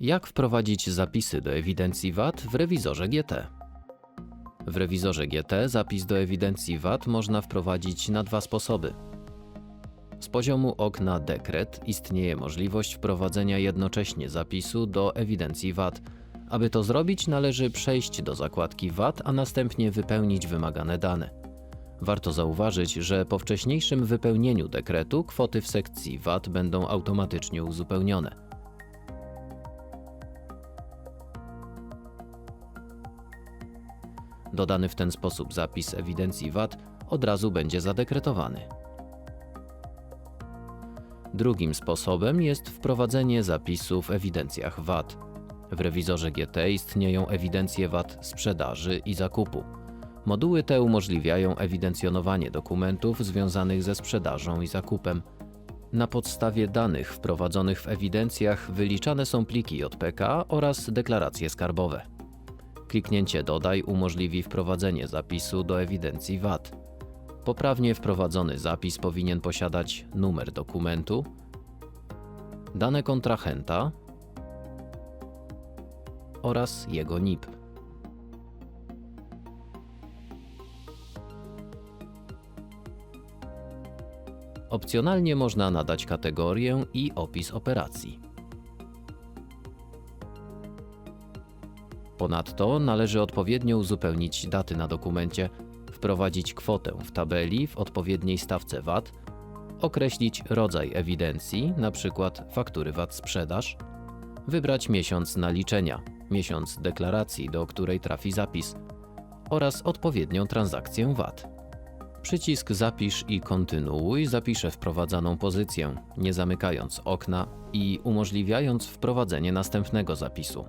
Jak wprowadzić zapisy do ewidencji VAT w rewizorze GT? W rewizorze GT zapis do ewidencji VAT można wprowadzić na dwa sposoby. Z poziomu okna dekret istnieje możliwość wprowadzenia jednocześnie zapisu do ewidencji VAT. Aby to zrobić, należy przejść do zakładki VAT, a następnie wypełnić wymagane dane. Warto zauważyć, że po wcześniejszym wypełnieniu dekretu kwoty w sekcji VAT będą automatycznie uzupełnione. Dodany w ten sposób zapis ewidencji VAT od razu będzie zadekretowany. Drugim sposobem jest wprowadzenie zapisu w ewidencjach VAT. W rewizorze GT istnieją ewidencje VAT sprzedaży i zakupu. Moduły te umożliwiają ewidencjonowanie dokumentów związanych ze sprzedażą i zakupem. Na podstawie danych wprowadzonych w ewidencjach wyliczane są pliki JPK oraz deklaracje skarbowe. Kliknięcie Dodaj umożliwi wprowadzenie zapisu do ewidencji VAT. Poprawnie wprowadzony zapis powinien posiadać numer dokumentu, dane kontrahenta oraz jego NIP. Opcjonalnie można nadać kategorię i opis operacji. Ponadto należy odpowiednio uzupełnić daty na dokumencie, wprowadzić kwotę w tabeli w odpowiedniej stawce VAT, określić rodzaj ewidencji, np. faktury VAT sprzedaż, wybrać miesiąc naliczenia, miesiąc deklaracji, do której trafi zapis oraz odpowiednią transakcję VAT. Przycisk Zapisz i kontynuuj zapisze wprowadzaną pozycję, nie zamykając okna i umożliwiając wprowadzenie następnego zapisu.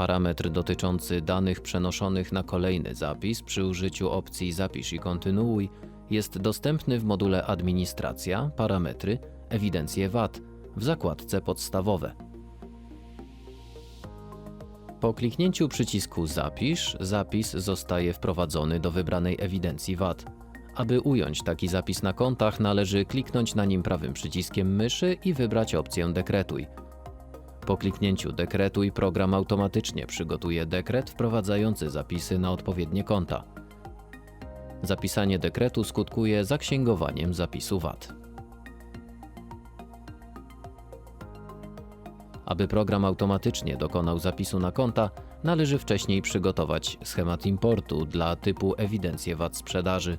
Parametr dotyczący danych przenoszonych na kolejny zapis przy użyciu opcji Zapisz i kontynuuj jest dostępny w module Administracja, Parametry, Ewidencje VAT w zakładce Podstawowe. Po kliknięciu przycisku Zapisz, zapis zostaje wprowadzony do wybranej ewidencji VAT. Aby ująć taki zapis na kontach, należy kliknąć na nim prawym przyciskiem myszy i wybrać opcję Dekretuj. Po kliknięciu Dekretuj program automatycznie przygotuje dekret wprowadzający zapisy na odpowiednie konta. Zapisanie dekretu skutkuje zaksięgowaniem zapisu VAT. Aby program automatycznie dokonał zapisu na konta, należy wcześniej przygotować schemat importu dla typu ewidencję VAT sprzedaży.